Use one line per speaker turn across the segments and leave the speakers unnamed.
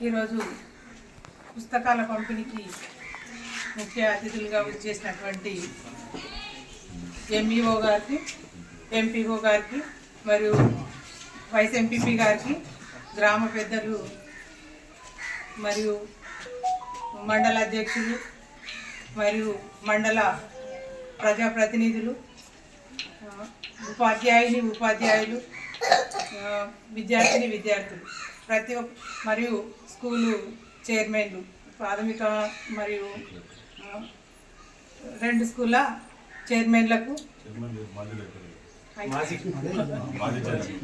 ఈరోజు పుస్తకాల పంపిణీకి ముఖ్య అతిథులుగా వచ్చేసినటువంటి ఎంఈఓ గారికి ఎంపీఓ గారికి మరియు వైస్ ఎంపీపీ గారికి గ్రామ పెద్దలు మరియు మండల అధ్యక్షులు మరియు మండల ప్రజాప్రతినిధులు ఉపాధ్యాయుని ఉపాధ్యాయులు విద్యార్థిని విద్యార్థులు. ప్రతి ఒక్క మరియు స్కూలు చైర్మన్లు ప్రాథమిక మరియు రెండు స్కూళ్ళ చైర్మన్లకు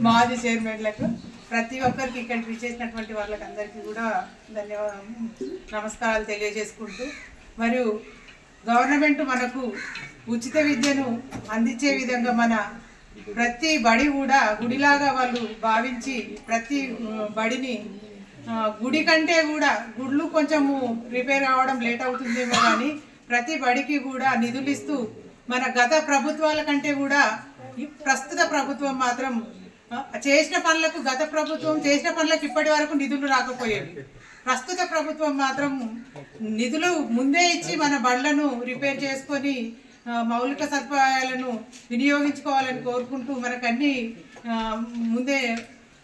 మాజీ చైర్మన్లకు ప్రతి ఒక్కరికి ఇక్కడ విచ్చేసినటువంటి వాళ్ళకి అందరికీ కూడా ధన్యవాదాలు నమస్కారాలు తెలియజేసుకుంటూ మరియు గవర్నమెంట్ మనకు ఉచిత విద్యను అందించే విధంగా మన ప్రతి బడి కూడా గుడిలాగా వాళ్ళు భావించి ప్రతి బడిని గుడి కంటే కూడా గుళ్ళు కొంచెము రిపేర్ అవడం లేట్ అవుతుందేమో కానీ ప్రతి బడికి కూడా నిధులు ఇస్తూ మన గత ప్రభుత్వాల కంటే కూడా ప్రస్తుత ప్రభుత్వం మాత్రం చేసిన పనులకు గత ప్రభుత్వం చేసిన పనులకు ఇప్పటి వరకు నిధులు రాకపోయేవి. ప్రస్తుత ప్రభుత్వం మాత్రం నిధులు ముందే ఇచ్చి మన బళ్ళను రిపేర్ చేసుకొని మౌలిక సదుపాయాలను వినియోగించుకోవాలని కోరుకుంటూ మనకు అన్ని ముందే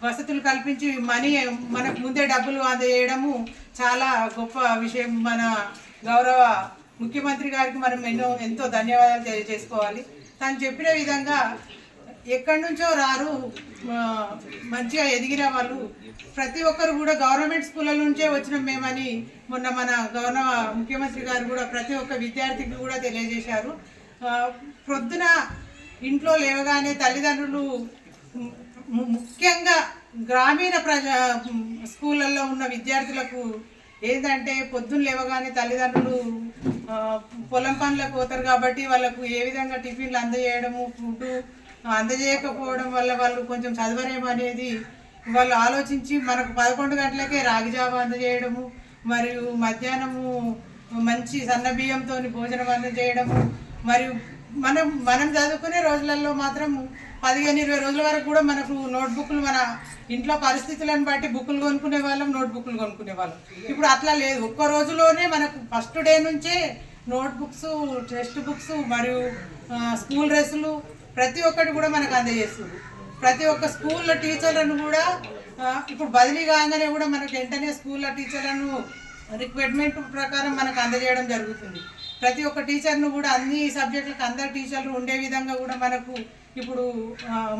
వసతులు కల్పించి మనీ మనకు ముందే డబ్బులు అందజేయడము చాలా గొప్ప విషయం. మన గౌరవ ముఖ్యమంత్రి గారికి మనం ఎన్నో ఎంతో ధన్యవాదాలు తెలియజేసుకోవాలి. తను చెప్పిన విధంగా ఎక్కడి నుంచో రారు మంచిగా ఎదిగిన వాళ్ళు. ప్రతి ఒక్కరు కూడా గవర్నమెంట్ స్కూళ్ళ నుంచే వచ్చిన మేమని. మొన్న మన గవర్నర్ ముఖ్యమంత్రి గారు కూడా ప్రతి ఒక్క విద్యార్థికి కూడా తెలియజేశారు. ప్రొద్దున ఇంట్లో లేవగానే తల్లిదండ్రులు ము- ముఖ్యంగా గ్రామీణ ప్రజా స్కూళ్ళల్లో ఉన్న విద్యార్థులకు ఏంటంటే పొద్దున్న లేవగానే తల్లిదండ్రులు పొలం పనులకు పోతారు కాబట్టి వాళ్ళకు ఏ విధంగా టిఫిన్లు అందజేయడము ఫుడ్ అందజేయకపోవడం వల్ల వాళ్ళు కొంచెం చదవరేమో అనేది వాళ్ళు ఆలోచించి మనకు పదకొండు గంటలకే రాగి జాబు అందజేయడము మరియు మధ్యాహ్నము మంచి సన్న బియ్యంతో భోజనం అందజేయడము మరియు మనం మనం చదువుకునే రోజులలో మాత్రం పదిహేను ఇరవై రోజుల వరకు కూడా మనకు నోట్బుక్లు మన ఇంట్లో పరిస్థితులను బట్టి బుక్కులు కొనుక్కునే వాళ్ళం నోట్బుక్లు కొనుక్కునే వాళ్ళం. ఇప్పుడు అట్లా లేదు. ఒక్క రోజులోనే మనకు ఫస్ట్ డే నుంచే నోట్బుక్స్ టెక్స్ట్ బుక్స్ మరియు స్కూల్ డ్రెస్సులు ప్రతి ఒక్కటి కూడా మనకు అందజేస్తుంది. ప్రతి ఒక్క స్కూల్లో టీచర్లను కూడా ఇప్పుడు బదిలీ కాగానే కూడా మనకు వెంటనే స్కూల్లో టీచర్లను రిక్రూట్మెంట్ ప్రకారం మనకు అందజేయడం జరుగుతుంది. ప్రతి ఒక్క టీచర్ను కూడా అన్ని సబ్జెక్టులకు అందరు టీచర్లు ఉండే విధంగా కూడా మనకు ఇప్పుడు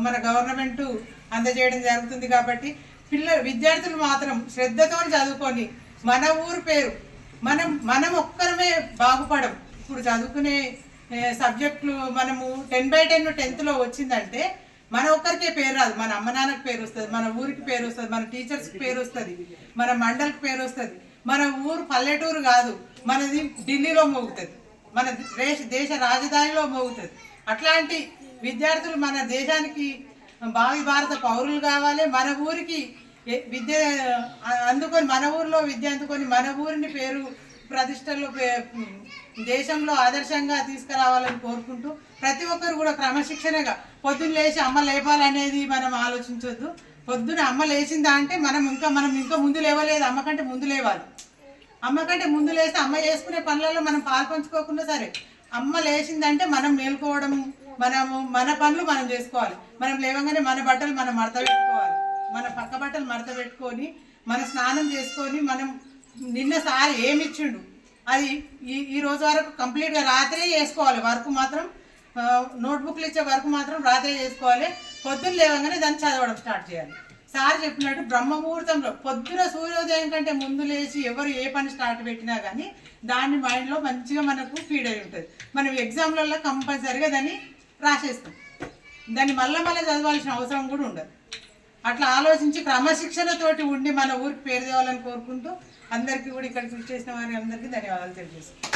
మన గవర్నమెంట్ అందజేయడం జరుగుతుంది కాబట్టి పిల్ల విద్యార్థులు మాత్రం శ్రద్ధతో చదువుకొని మన ఊరు పేరు మనం మనం ఒక్కరమే బాగుపడం. ఇప్పుడు చదువుకునే సబ్జెక్టులు మనము టెన్ బై టెన్ టెన్త్లో వచ్చిందంటే మన ఒక్కరికే పేరు రాదు. మన అమ్మ నాన్నకి పేరు వస్తుంది మన ఊరికి పేరు వస్తుంది మన టీచర్స్కి పేరు వస్తుంది మన మండలికి పేరు వస్తుంది. మన ఊరు పల్లెటూరు కాదు మనది ఢిల్లీలో మోగుతుంది. మన దేశ దేశ రాజధానిలో మోగుతుంది. అట్లాంటి విద్యార్థులు మన దేశానికి భావి భారత పౌరులు కావాలి. మన ఊరికి విద్య అందుకొని మన ఊరిలో విద్య అందుకొని మన ఊరిని పేరు ప్రతిష్టలు దేశంలో ఆదర్శంగా తీసుకురావాలని కోరుకుంటూ ప్రతి ఒక్కరు కూడా క్రమశిక్షణగా పొద్దున్న లేచి అమ్మ లేపాలనేది మనం ఆలోచించొద్దు. పొద్దున అమ్మ లేచిందా అంటే మనం ఇంకా మనం ఇంకా ముందు లేవలేదు. అమ్మ కంటే ముందు లేవాలి. అమ్మ కంటే ముందు లేస్తే అమ్మ చేసుకునే పనులలో మనం పాల్పంచుకోకుండా సరే అమ్మ లేచిందంటే మనం మేల్కోవడం మనము మన పనులు మనం చేసుకోవాలి. మనం లేవగానే మన బట్టలు మనం మడత పెట్టుకోవాలి. మన పక్క బట్టలు మడత పెట్టుకొని మన స్నానం చేసుకొని మనం నిన్న సారి ఏమి ఇచ్చిండు అది ఈ ఈ రోజు వరకు కంప్లీట్గా రాత్రే చేసుకోవాలి. వర్క్ మాత్రం నోట్బుక్లు ఇచ్చే వర్క్ మాత్రం రాత్రే చేసుకోవాలి. పొద్దున్న లేవగానే దాన్ని చదవడం స్టార్ట్ చేయాలి. సార్ చెప్పినట్టు బ్రహ్మ ముహూర్తంలో పొద్దున సూర్యోదయం కంటే ముందు లేచి ఎవరు ఏ పని స్టార్ట్ పెట్టినా కానీ దాన్ని మైండ్లో మంచిగా మనకు ఫీడ్ అయి ఉంటుంది. మనం ఎగ్జామ్లలో కంపల్సరిగా దాన్ని రాసేస్తాం. దాన్ని మళ్ళీ మళ్ళీ చదవాల్సిన అవసరం కూడా ఉండదు. అట్లా ఆలోచించి క్రమశిక్షణతోటి ఉండి మన ఊరికి పేరు తేవాలని కోరుకుంటూ అందరికీ కూడా ఇక్కడికి చేసిన వారి అందరికీ ధన్యవాదాలు తెలియజేస్తాను